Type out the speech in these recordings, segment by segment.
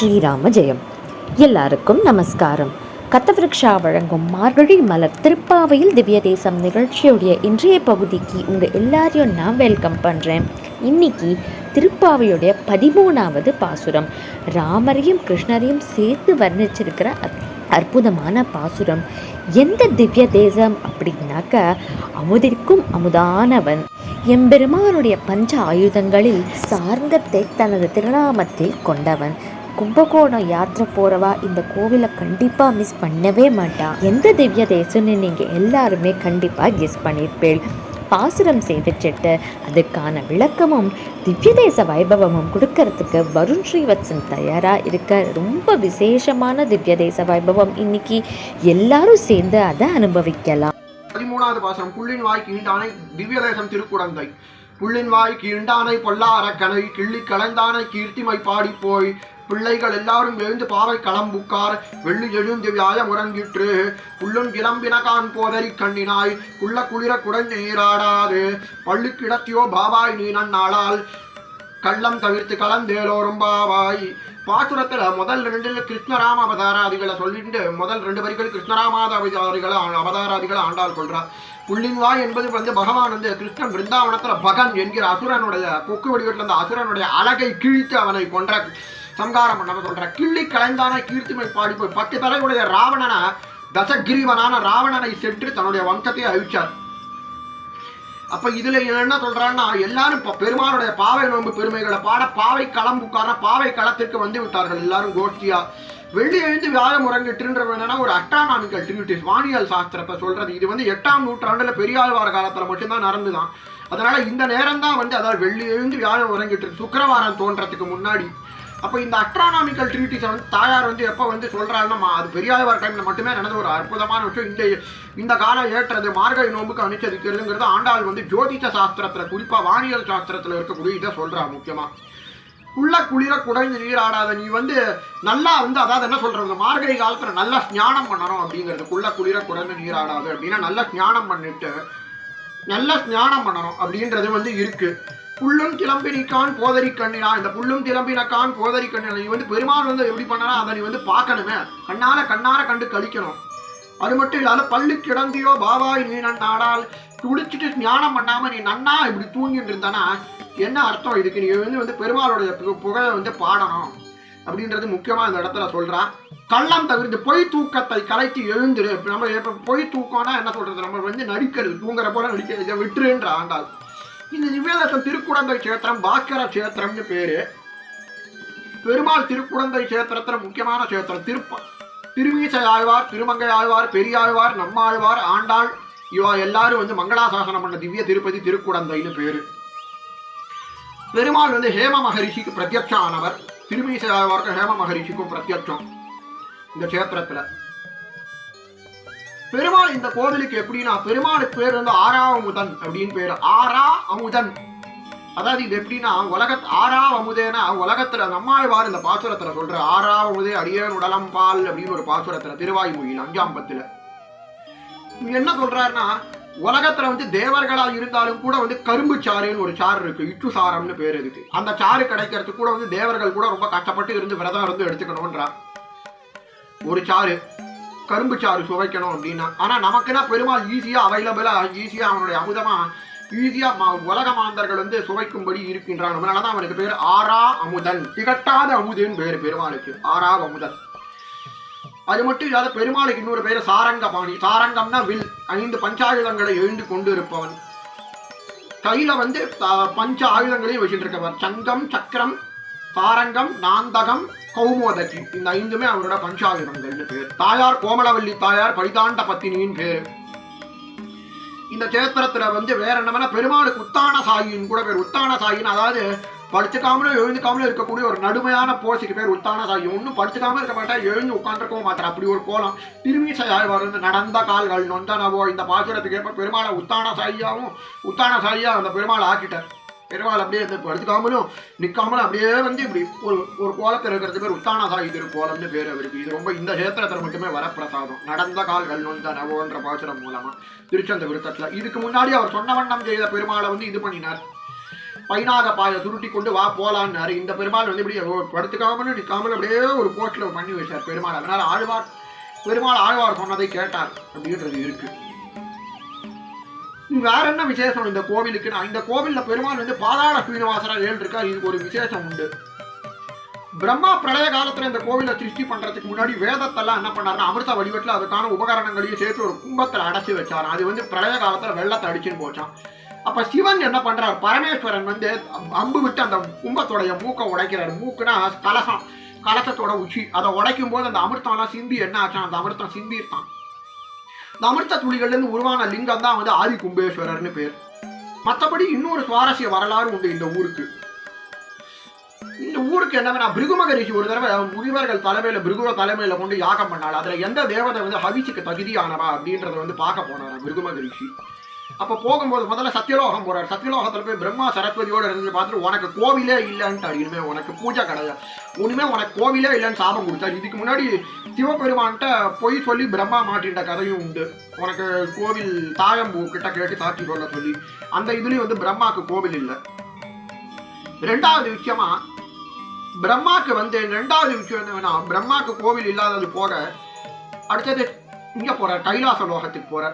ஸ்ரீராம ஜெயம் எல்லாருக்கும் நமஸ்காரம். கத்தவிருக்ஷா வழங்கும் மார்கழி மலர் திருப்பாவையில் திவ்ய தேசம் நிகழ்ச்சியுடைய இன்றைய பகுதிக்கு உங்கள் எல்லாரையும் நான் வெல்கம் பண்ணுறேன் இன்னைக்கு திருப்பாவையுடைய பதிமூணாவது பாசுரம். ராமரையும் கிருஷ்ணரையும் சேர்த்து வர்ணிச்சிருக்கிற அத்- அற்புதமான பாசுரம். எந்த திவ்ய தேசம் அப்படின்னாக்க அமுதிற்கும் அமுதானவன். எம்பெருமானுடைய பஞ்ச ஆயுதங்களில் சார்ந்தத்தை தனது திருநாமத்தில் கொண்டவன். கும்பகோணம் யாத்திரை போறவா இந்த கோவிலை கண்டிப்பா மிஸ் பண்ணவே மாட்டா. எந்த திவ்ய தேசம்னு நீங்க எல்லாருமே கண்டிப்பா கெஸ் பண்ணியிருப்பேள் பாசுரம் செய்துச்சிட்டு அதுக்கான விளக்கமும் திவ்யதேச வைபவமும் கொடுக்கறதுக்கு வருண் ஸ்ரீவத்சன் தயாரா இருக்க. ரொம்ப விசேஷமான திவ்யதேச வைபவம் இன்னைக்கு. எல்லாரும் சேர்ந்து அதை அனுபவிக்கலாம். பதிமூணாவது பாசுரம் புள்ளின் வாய்க்கு ஈண்டானை திவ்யதேசம் திருக்குடந்தை. புள்ளின் வாய்க்கு ஈண்டானை பொல்லாரக்கனை கிள்ளி கலந்தானை கீர்த்திமை பாடி போய் பிள்ளைகள் எல்லாரும் எழுந்து பாவை களம்புக்கார் வெள்ளி எழுந்து வியாய உறங்கிற்று. புல்லுன் கிளம்பினகான் போதறி கண்ணினாய். குள்ள குளிர குடஞ்சு நீராடாது. பள்ளி கிடத்தியோ பாபாய் நீ நன்னாளால். கள்ளம் தவிர்த்து கலந்தேலோரும் பாவாய். பாசுரத்துல முதல் ரெண்டு கிருஷ்ணராம அவதாராதிகளை சொல்லிட்டு முதல் ரெண்டு வரிகள் கிருஷ்ணராமாத அவதாரிகளை அவதாராதிகளை ஆண்டாள் கொள்றா. புள்ளின்வா என்பது வந்து பகவான் வந்து கிருஷ்ணன் பிருந்தாவனத்துல பகன் என்கிற அசுரனுடைய கொக்கு வடிவத்தில் அந்த அசுரனுடைய அழகை கிழித்து அவனை கொன்ற சங்காரம் பண்ண சொல்ற. கிள்ளி கலைந்தான கீர்த்திமை பாடி போய் பத்து பேரையுடைய ராவணனை தசகிரீவனான ராவணனை சென்று தன்னுடைய வம்சத்தை அழிச்சார். அப்ப இதுல என்ன சொல்றான்னா எல்லாரும் பெருமானுடைய பெருமாளுடைய பாவை நோன்பு பெருமைகளை பாட பாவை களம் உட்கார பாவை களத்திற்கு வந்து விட்டார்கள். எல்லாரும் கோஷ்டியா. வெள்ளி எழுந்து வியாழ முறங்கிட்டுன்றது என்னன்னா ஒரு அஸ்ட்ரானாமிக்கல் ட்ரிபியூட்டிஸ் வானியல் சாஸ்திரத்தை சொல்றது. இது வந்து எட்டாம் நூற்றாண்டுல பெரியாழ்வார காலத்துல மட்டும்தான் நடந்துதான். அதனால இந்த நேரம் தான் வந்து அதாவது வெள்ளி எழுந்து வியாழம் உறங்கிட்டு சுக்கரவாரம் தோன்றதுக்கு முன்னாடி அப்போ இந்த அஸ்ட்ரானாமிக்கல் ட்ரீட்டிஸை வந்து தாயார் வந்து எப்போ வந்து சொல்கிறாருன்னா அது பெரியாழ்வார் டைமில் மட்டுமே நடந்த ஒரு அற்புதமான விஷயம். இந்த இந்த காலம் ஏற்றது மார்கழி நோம்புக்கு அனுசரிக்கிறதுங்கிறது ஆண்டாள் வந்து ஜோதிஷ சாஸ்திரத்தில் குறிப்பாக வானியல் சாஸ்திரத்தில் இருக்கக்கூடிய இதை சொல்கிறா முக்கியமாக உள்ள குளிர குடைஞ்சு நீராடாத நீ வந்து நல்லா வந்து அதாவது என்ன சொல்றது மார்கழி காலத்துல நல்லா ஸ்நானம் பண்ணணும் அப்படிங்கிறது. குள்ள குளிர குடைஞ்சு நீராடாது அப்படின்னா நல்லா ஸ்நானம் பண்ணிட்டு நல்ல ஸ்நானம் பண்ணணும் அப்படின்றது வந்து இருக்கு. புல்லும் கிளம்பினிக்கான் போதறி கண்ணினா இந்த புல்லும் கிளம்பினக்கான் போதறி கண்ணினா நீ வந்து பெருமாள் வந்து எப்படி பண்ணனா அதை நீ வந்து பார்க்கணுமே. கண்ணால கண்ணார கண்டு கழிக்கணும். அது மட்டும் இல்லாத பள்ளி கிடந்தியோ பாபாய் நீ நன்னாடால் குளிச்சுட்டு ஸ்நானம் பண்ணாம நீ நன்னா இப்படி தூங்கிட்டு இருந்தானா? என்ன அர்த்தம் இதுக்கு? நீ வந்து வந்து பெருமாளுடைய பு- புகழை வந்து பாடணும். அப்படின்றது முக்கியமா இந்த இடத்துல சொல்கிறான் கள்ளம் தவிர்த்து பொய் தூக்கத்தை கலைத்து எழுந்துரு. நம்ம இப்போ பொய் தூக்கம்னா என்ன சொல்றது? நம்ம வந்து நடிக்கிறது தூங்குற போல நடிக்கிறது இதை விட்டுருன்ற ஆண்டாள். இந்த நிவேதத்தை திருக்குடந்தை கஷேத்திரம் பாக்கர கஷேத்திரம்னு பேரு. பெருமாள் திருக்குடந்தை கஷேத்திரத்தில் முக்கியமான கஷேத்திரம். திருப்ப திருமீசை ஆழ்வார் திருமங்கை ஆழ்வார் பெரியாழ்வார் நம்மாழ்வார் ஆண்டாள். இவா எல்லாரும் வந்து மங்களாசாசனம் பண்ண திவ்ய திருப்பதி திருக்குடந்தைன்னு பேரு. பெருமாள் வந்து ஹேம மகரிஷிக்கு பிரத்யட்சம் ஆனவர். திருமீசை ஹேம மகரிஷிக்கும் பிரத்யட்சம் இந்த கஷேத்திரத்துல பெருமாள் இந்த கோவிலுக்கு எப்படின்னா பெருமாளுக்கு பேர் வந்து ஆரா அமுதன் அப்படின்னு பேர் ஆறா அமுதன் அதாவது இது எப்படின்னா உலக ஆறா அமுதேனா உலகத்துல நம்மாழ்வார் இந்த பாசுரத்துல சொல்ற ஆறா அமுதே அடியன் உடலம் பால் அப்படின்னு ஒரு பாசுரத்துல திருவாய்மொழியில் அஞ்சாம்பத்துல என்ன சொல்றாருன்னா உலகத்துல வந்து தேவர்களா இருந்தாலும் கூட வந்து கரும்பு சாறுன்னு ஒரு சாறு இருக்கு. இட்டு சாரம்னு பேர் இருக்கு அந்த சாறு கிடைக்கிறதுக்கு கூட வந்து தேவர்கள் கூட ரொம்ப கஷ்டப்பட்டு இருந்து விரதம் இருந்து எடுத்துக்கணும்ன்றா. ஒரு சாறு கரும்பு சாறு சுவைக்கணும் அப்படின்னா. ஆனா நமக்குன்னா பெருமாள் ஈஸியா அவைலபிளா ஈஸியா அவனுடைய அமுதமா ஈஸியா உலக மாந்தர்கள் வந்து சுவைக்கும்படி இருக்கின்றான். அதனாலதான் அவனுக்கு பேர் ஆறா அமுதன். திகட்டாத அமுதன் பேர் பெருமாளுக்கு. ஆறா அமுதன். அது மட்டும் இல்லாத பெருமாளுக்கு இன்னொரு பேர் சாரங்கபாணி. சாரங்கம்னா வில். ஐந்து பஞ்சாயுதங்களை எழுந்து கொண்டு இருப்பவன் கையில வந்து பஞ்ச ஆயுதங்களையும் வச்சுட்டு இருக்கவர் சங்கம் சக்கரம் தாரங்கம் நாந்தகம் கௌமோதகி. இந்த ஐந்துமே அவரோட பஞ்சாயுதங்கள்னு பேர். தாயார் கோமலவல்லி தாயார் பரிதாண்ட பத்தினியின் பேர். இந்த சேத்திரத்துல வந்து வேற என்ன பெருமாளுக்கு உத்தான சாயின்னு கூட பேர். உத்தான சாயின்னு அதாவது படுத்துக்காமலும் எழுந்துக்காமலும் இருக்கக்கூடிய ஒரு நடுமையான போஸுக்கு பேர் உத்தான சாகி ஒன்றும் படுத்துக்காம இருக்க மாட்டா எழுந்து உட்காந்துருக்கவும் மாட்டார் அப்படி ஒரு கோலம் திருமீசை ஆழ்வார் வந்து நடந்த கால்கள் நொந்தனவோ இந்த பாசுரத்துக்கு ஏற்ப பெருமாளை உத்தான சாயியாகவும் உத்தான சாயியா அந்த பெருமாளை ஆக்கிட்டார். பெருமாள் அப்படியே இந்த படுத்துக்காமலும் நிற்காமலும் அப்படியே வந்து இப்படி ஒரு ஒரு கோலத்தில் இருக்கிறது பேர் உத்தான சாகி திருக்கோலம்னு பேர் அவருக்கு. இது ரொம்ப இந்த கஷேத்திரத்தில் மட்டுமே வரப்பிரசாதம். நடந்த கால்கள் நொந்த நவோன்ற பாசுரம் மூலமாக திருச்சந்த விருத்தத்தில். இதுக்கு முன்னாடி அவர் சொன்ன வண்ணம் செய்த பெருமாளை வந்து இது பண்ணினார். பைனாக பாய சுருட்டி கொண்டு வா போலான்னாரு. இந்த பெருமாள் வந்து இப்படி படுத்துக்காமல் நிற்காமல் அப்படியே ஒரு போட்டில் பண்ணி வச்சார் பெருமாள். அதனால ஆழ்வார் பெருமாள் ஆழ்வார் சொன்னதை கேட்டார். அப்படின்றது இருக்கு. வேற என்ன விசேஷம்? இந்த கோவிலுக்கு நான் இந்த கோவில்ல பெருமாள் வந்து பாதாள ஸ்ரீனிவாசரா ஏழு இருக்கார் இதுக்கு ஒரு விசேஷம் உண்டு. பிரம்மா பிரளய காலத்துல இந்த கோவிலை சிருஷ்டி பண்றதுக்கு முன்னாடி வேதத்தெல்லாம் என்ன பண்ணாருன்னா அமிர்த வடிவத்துல அதுக்கான உபகரணங்களையும் சேர்த்து ஒரு கும்பத்தில் அடைச்சி வச்சார் அது வந்து பிரளய காலத்துல வெள்ளத்தை அடிச்சுன்னு போச்சான் அப்ப சிவன் என்ன பண்றார்? பரமேஸ்வரன் வந்து அம்பு விட்டு அந்த கும்பத்தோடைய மூக்கை உடைக்கிறார். மூக்குனா கலசம் கலசத்தோட உச்சி. அதை உடைக்கும் போது அந்த அமிர்தம் எல்லாம் சிந்தி என்ன ஆச்சான் அந்த அமிர்தம் சிந்திருத்தான் இந்த அமிர்த துளிகள்ல இருந்து உருவான லிங்கம் தான் வந்து ஆதி கும்பேஸ்வரர்னு பேர். மற்றபடி இன்னொரு சுவாரஸ்ய வரலாறு உண்டு இந்த ஊருக்கு. இந்த ஊருக்கு என்னன்னா பிருகுமகரிஷி ஒரு தடவை முனிவர்கள் தலைமையில பிருகுவ தலைமையில கொண்டு யாகம் பண்ணாள் அதுல எந்த தேவதை வந்து ஹவிச்சுக்கு தகுதியானவா அப்படின்றத வந்து பார்க்க போனாராம் பிருகுமகரிஷி அப்ப போகும்போது முதல்ல சத்தியலோகம் போறார். சத்தியலோகத்துல போய் பிரம்மா சரஸ்வதியோடு இருந்து பார்த்துட்டு உனக்கு கோவிலே இல்லைன்ட்டு இனிமே உனக்கு பூஜை கிடையாது. இனிமே உனக்கு கோவிலே இல்லைன்னு சாபம் கொடுத்தார். இதுக்கு முன்னாடி சிவபெருமான்கிட்ட பொய் சொல்லி பிரம்மா மாட்டின்ற கதையும் உண்டு. உனக்கு கோவில் தாயம்பூ கிட்ட கேட்டு சாட்சி சொல்ல சொல்லி அந்த இதுலயும் வந்து பிரம்மாவுக்கு கோவில் இல்லை. ரெண்டாவது விஷயமா பிரம்மாக்கு வந்து ரெண்டாவது விஷயம் என்னன்னா பிரம்மாக்கு கோவில் இல்லாதது போக அடுத்தது இங்க போற கைலாச லோகத்துக்கு போற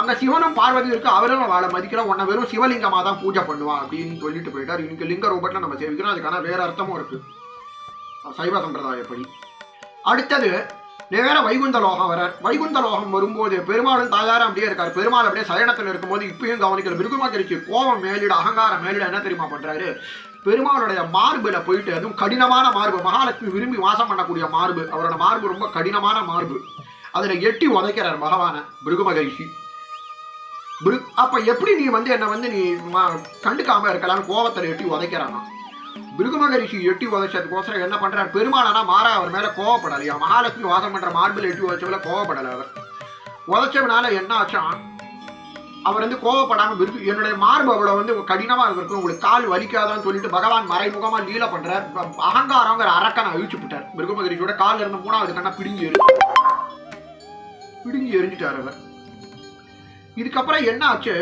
அங்க சிவனும் பார்வதி இருக்கு அவரும் அவளை மதிக்கிறோம் உன்னை வெறும் சிவலிங்கமா தான் பூஜை பண்ணுவான் அப்படின்னு சொல்லிட்டு போயிட்டார். இன்னைக்கு லிங்க ரூபத்துல நம்ம சேவிக்கிறோம். அதுக்கான வேற அர்த்தமும் இருக்கு. சைவ சம்பிரதாயப்படி. அடுத்தது நேர வைகுந்த லோகம் வர வைகுந்த லோகம் வரும்போது பெருமாளும் தாயாரும் அப்படியே இருக்கார். பெருமாள் அப்படியே சயனத்தில் இருக்கும்போது இப்பயும் கவனிக்கிற மிருகமாக்கிருச்சு கோபம் மேலிட அகங்காரம் மேலிட என்ன தெரியுமா பண்றாரு? பெருமாளுடைய மார்புல போயிட்டு அதுவும் கடினமான மார்பு. மகாலட்சுமி விரும்பி வாசம் பண்ணக்கூடிய மார்பு. அவரோட மார்பு ரொம்ப கடினமான மார்பு. அதில் எட்டி உதைக்கிறார் பகவான மிருகமகரிஷி. அப்ப எப்படி நீ வந்து என்ன வந்து நீ கண்டுக்காம இருக்கலாம்? கோபத்துல எட்டி உதைக்கிறானா? பிருகுமகரிஷி எட்டி உதைச்சதுக்கோசரம் என்ன பண்றாரு? பெருமாளானா மாறா அவர் மேல கோவப்படலையா மகாலட்சுமி வாசம் பண்ற மார்பில் எட்டி உதைச்சவள கோவப்படல அவர். உதைச்சவனால என்ன ஆச்சான் அவர் வந்து கோவப்படாம பிருகு என்னுடைய மார்பு அவ்வளவு வந்து கடினமா இருக்கும் உங்களுக்கு கால் வலிக்காதான்னு சொல்லிட்டு பகவான் மறைமுகமா லீல பண்றார். ப- அகங்காரங்கிற அரக்கனை அழிச்சு விட்டார். பிருகுமகரிஷியோட கால்ல இருந்த மூணாவது கண்ணா பிடுங்கி எரி பிடிங்கி எரிஞ்சிட்டார் அவர். இதுக்கப்புறம் என்ன ஆச்சு?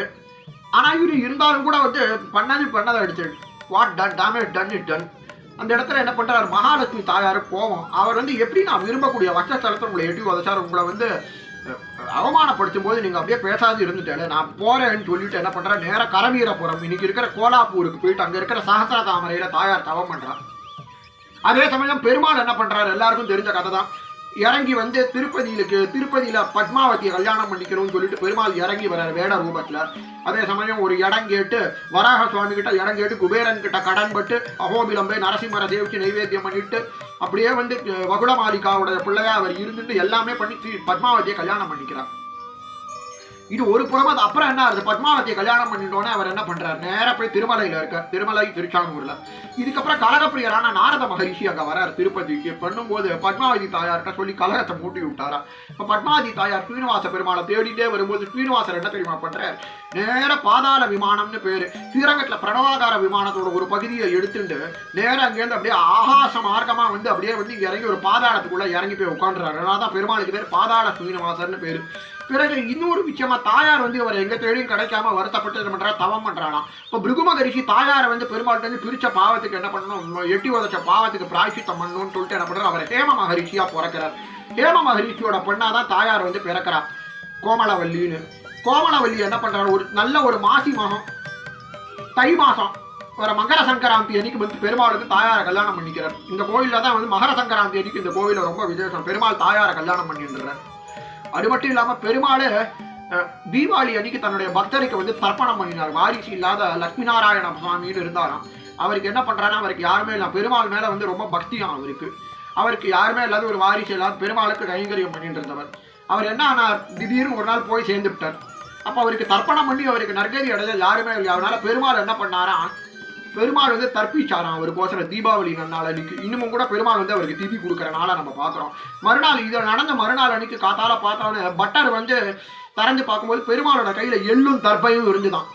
ஆனால் இவர் இருந்தாலும் கூட வந்து பண்ணது பண்ணதை அடிச்சு. What done damage done it done அந்த இடத்துல என்ன பண்ணுறாரு மகாலட்சுமி தாயாரு கோவம். அவர் வந்து எப்படி நான் விரும்பக்கூடிய வச்சஸ்தலத்தை உங்களை எட்டி உதச்சார்? உங்களை வந்து அவமானப்படுத்தும் போது நீங்கள் அப்படியே பேசாது இருந்துட்டேன் நான் போகிறேன்னு சொல்லிட்டு என்ன பண்ணுறேன் நேராக கரவீரபுரம் இன்னைக்கு இருக்கிற கோலாப்பூருக்கு போயிட்டு அங்கே இருக்கிற சகசர தாமரையில் தாயார் தவம் பண்ணுறான் அதே சமயம் பெருமாள் என்ன பண்ணுறாரு எல்லாருக்கும் தெரிஞ்ச கதை தான் இறங்கி வந்து திருப்பதியிலுக்கு திருப்பதியில பத்மாவதியை கல்யாணம் பண்ணிக்கணும்னு சொல்லிட்டு பெருமாள் இறங்கி வர்றார் வேட ரூபத்தில். அதே சமயம் ஒரு இடம் கேட்டு வராக சுவாமி கிட்ட இடம் கேட்டு குபேரன் கிட்ட கடன் பட்டு போய் நரசிம்மரை சேவிச்சு நைவேத்தியம் பண்ணிட்டு அப்படியே வந்து அஹ், வகுளமாலிகாவுடைய பிள்ளையா அவர் இருந்துட்டு எல்லாமே பண்ணி பத்மாவதியை கல்யாணம் பண்ணிக்கிறார். இது ஒரு புறமா அப்புறம் என்ன ஆகுது? பத்மாவதியை கல்யாணம் பண்ணிட்டோன்னே அவர் என்ன பண்றாரு? நேர போய் திருமலையில இருக்க திருமலை திருச்சாங்கூர்ல இதுக்கப்புறம் கலகப்பிரியரான நாரத மகரிஷி அங்க வரார் திருப்பதிக்கு. பண்ணும்போது பத்மாவதி தாயார்கிட்ட சொல்லி கலகத்தை மூட்டி விட்டாரா? இப்ப பத்மாவதி தாயார் ஸ்ரீனிவாச பெருமாளை தேடிட்டே வரும்போது ஸ்ரீனிவாசர் என்ன தெரியுமா பண்றார்? நேர பாதாள விமானம்னு பேரு. ஸ்ரீரங்கத்துல பிரணவாகார விமானத்தோட ஒரு பகுதியை எடுத்துட்டு நேர அங்கேருந்து அப்படியே ஆகாச மார்க்கமா வந்து அப்படியே வந்து இறங்கி ஒரு பாதாளத்துக்குள்ள இறங்கி போய் உட்காந்துறாரு அதனால தான் பெருமாளுக்கு பேர் பாதாள ஸ்ரீனிவாசர்னு பேரு. பிறகு இன்னொரு விஷயமா தாயார் வந்து அவர் எங்க தேடியும் கிடைக்காம வருத்தப்பட்டு என்ன பண்றா தவம் பண்றாளாம் இப்போ பிருகுமகரிஷி தாயாரை வந்து பெருமாள்கிட்ட இருந்து பிரிச்ச பாவத்துக்கு என்ன பண்ணணும்? எட்டி உதச்ச பாவத்துக்கு பிராய்ச்சித்தம் பண்ணணும்னு சொல்லிட்டு என்ன பண்றாரு? அவர் ஹேம மகரிஷியா பிறக்கிறார். ஹேம மகரிஷியோட பொண்ணாதான் தாயார் வந்து பிறக்கிறா. கோமலவல்லின்னு கோமலவல்லி என்ன பண்றாரு? ஒரு நல்ல ஒரு மாசி மாதம் தை மாசம் வர மகர சங்கராந்தி அன்னைக்கு வந்து பெருமாளுக்கு தாயாரை கல்யாணம் பண்ணிக்கிறார். இந்த கோயில்ல தான் வந்து மகர சங்கராந்தி அன்னைக்கு இந்த கோயில்ல ரொம்ப விசேஷம். பெருமாள் தாயாரை கல்யாணம் பண்ணிடுறார் அது மட்டும் இல்லாம பெருமாள் தீபாவளி அன்னைக்கு தன்னுடைய பக்தருக்கு வந்து தர்ப்பணம் பண்ணினார். வாரிசு இல்லாத லட்சுமி நாராயண சுவாமின்னு இருந்தாராம். அவருக்கு என்ன பண்றாருன்னா அவருக்கு யாருமே இல்லை. பெருமாள் மேல வந்து ரொம்ப பக்தியாம் அவருக்கு. அவருக்கு யாருமே இல்லாத ஒரு வாரிசு இல்லாத பெருமாளுக்கு கைங்கரியம் பண்ணிட்டு இருந்தவர். அவர் என்ன ஆனார்? திடீர்னு ஒரு நாள் போய் சேர்ந்து விட்டார் அப்ப அவருக்கு தர்ப்பணம் பண்ணி அவருக்கு நற்கதி அடைஞ்ச யாருமே இல்லை. அதனால பெருமாள் என்ன பண்ணாரா பெருமாள் வந்து தர்ப்பிச்சாராம். அவருக்கோசரம் தீபாவளி நன்னாள் அன்னைக்கு. இன்னமும் கூட பெருமாள் வந்து அவருக்கு திதி கொடுக்குற நாளை நம்ம பார்க்குறோம். மறுநாள் இதை நடந்த மறுநாள் அன்னைக்கு காத்தால பார்த்தாலும் பட்டர் வந்து திறந்து பார்க்கும்போது பெருமாளோட கையில எள்ளும் தர்பையும் இருந்துதான்.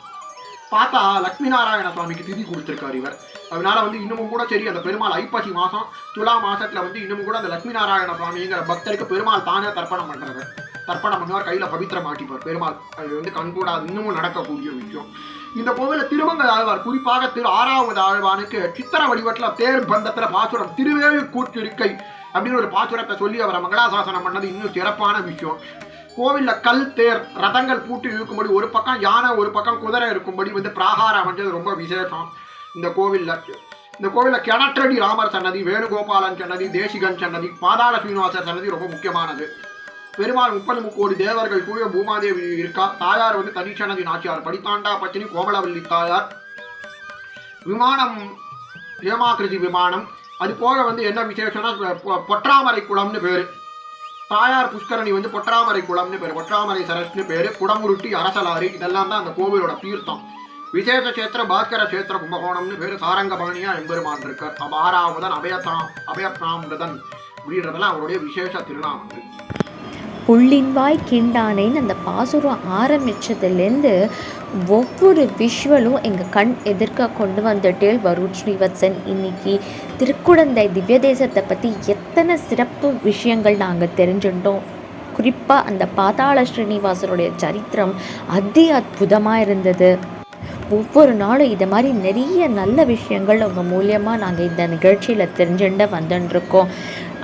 பார்த்தா லக்ஷ்மி நாராயண சுவாமிக்கு திதி கொடுத்துருக்காரு இவர். அதனால வந்து இன்னமும் கூட சரி அந்த பெருமாள் ஐப்பசி மாதம் துலா மாசத்துல வந்து இன்னமும் கூட அந்த லக்ஷ்மி நாராயண சுவாமிங்கிற பக்தருக்கு பெருமாள் தானே தர்ப்பணம் பண்றாரு தர்ப்பணம் பண்ணுவார் கையில பவித்திரம் மாட்டிப்பார் பெருமாள் அது வந்து கண்கூடாது. இன்னமும் நடக்கக்கூடிய விஷயம். இந்த கோவிலில் திருமங்க ஆழ்வார் குறிப்பாக திரு ஆறாவது ஆழ்வானுக்கு சித்திர வடிவத்தில் தேர் பந்தத்தில் பாசுரம் திருவேறு கூற்றிருக்கை அப்படின்னு ஒரு பாசுரத்தை சொல்லி அவரை மங்களாசாசனம் பண்ணது இன்னும் சிறப்பான விஷயம். கோவிலில் கல் தேர் ரதங்கள் பூட்டி இருக்கும்படி ஒரு பக்கம் யானை ஒரு பக்கம் குதிரை இருக்கும்படி வந்து பிராகாரம் அமைஞ்சது ரொம்ப விசேஷம். இந்த கோவிலில் இந்த கோவிலில் கிணற்றடி ராமர் சன்னதி வேணுகோபாலன் சன்னதி தேசிகன் சன்னதி பாதாள சீனிவாசர் சன்னதி ரொம்ப முக்கியமானது. பெருமாள் முப்பது முக்கோடி தேவர்கள் கூட பூமாதேவி இருக்கா? தாயார் வந்து தனிச்சனதி நாச்சியார் படித்தாண்டா பத்தினி கோமலவல்லி தாயார். விமானம் ஹேமாகிருதி விமானம். அது போக வந்து என்ன விசேஷம்னா பொற்றாமரை குளம்னு பேர். தாயார் புஷ்கரணி வந்து பொற்றாமரை குளம்னு பேர். பொற்றாமரை சரஸ்னு பேர். குடமுருட்டி அரசலாறு இதெல்லாம் தான் அந்த கோவிலோட தீர்த்தம். விசேஷ சேத்திர பாஸ்கர கஷேத்திர கும்பகோணம்னு பேர். சாரங்கபாணியா எம்பெருமான் இருக்கார். அப்ப ஆறாவதன் அபயத்தாம் அபயப்ராமிரதன் அப்படின்றதெல்லாம் அவருடைய விசேஷ திருநாமங்கள். புள்ளின்வாய் கிண்டானேன்னு அந்த பாசுரம் ஆரம்பிச்சதுலேருந்து ஒவ்வொரு விஷுவலும் எங்கள் கண் எதிர்க்க கொண்டு வந்துட்டே வருண் ஸ்ரீவத்சன். இன்னைக்கு திருக்குடந்தை திவ்ய தேசத்தை பற்றி எத்தனை சிறப்பு விஷயங்கள் நாங்கள் தெரிஞ்சுட்டோம். குறிப்பாக அந்த பாதாள ஸ்ரீனிவாசருடைய சரித்திரம் அதி அற்புதமாக இருந்தது. ஒவ்வொரு நாளும் இது மாதிரி நிறைய நல்ல விஷயங்கள் உங்கள் மூலியமாக நாங்கள் இந்த நிகழ்ச்சியில் தெரிஞ்சுட்டு வந்துட்டுருக்கோம்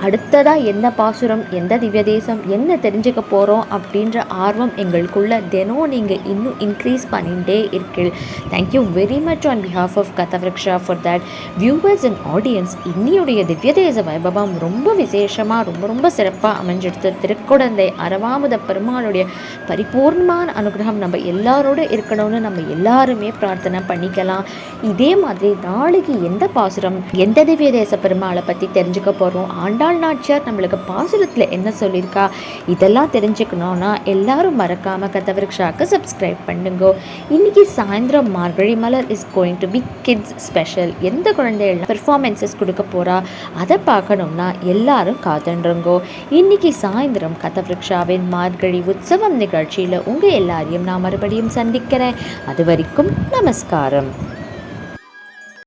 அடுத்ததாக என்ன பாசுரம் எந்த திவ்ய தேசம் என்ன தெரிஞ்சுக்க போகிறோம் அப்படின்ற ஆர்வம் எங்களுக்குள்ள தினம் நீங்கள் இன்னும் இன்க்ரீஸ் பண்ணிகிட்டே இருக்கீள். Thank you very much on behalf of Kathaviraksha for that viewers and audience இன்னியுடைய திவ்ய தேச வைபவம் ரொம்ப விசேஷமாக ரொம்ப ரொம்ப சிறப்பாக அமைஞ்செடுத்து. திருக்குடந்தை அறவாமுத பெருமாளுடைய பரிபூர்ணமான அனுகிரகம் நம்ம எல்லாரோட இருக்கணும்னு நம்ம எல்லாருமே பிரார்த்தனை பண்ணிக்கலாம். இதே மாதிரி நாளைக்கு எந்த பாசுரம் எந்த திவ்ய தேச பெருமாளை பற்றி தெரிஞ்சுக்க போகிறோம் முன்னாள் நாச்சியார் நம்மளுக்கு பாசுரத்தில் என்ன சொல்லியிருக்கா? இதெல்லாம் தெரிஞ்சுக்கணும்னா எல்லாரும் மறக்காமல் கதவிருக்ஷாக்கு சப்ஸ்கிரைப் பண்ணுங்க. இன்னைக்கு சாயந்தரம் Margazhi Malar is going to be kids special எந்த குழந்தைகள் பெர்ஃபார்மன்ஸஸ் கொடுக்க போகிறா அதை பார்க்கணும்னா எல்லாரும் காத்துன்றங்கோ. இன்னைக்கு சாயந்தரம் கதவிருக்ஷாவின் மார்கழி உற்சவம் நிகழ்ச்சியில் உங்கள் எல்லாரையும் நான் மறுபடியும் சந்திக்கிறேன். அது வரைக்கும் நமஸ்காரம்.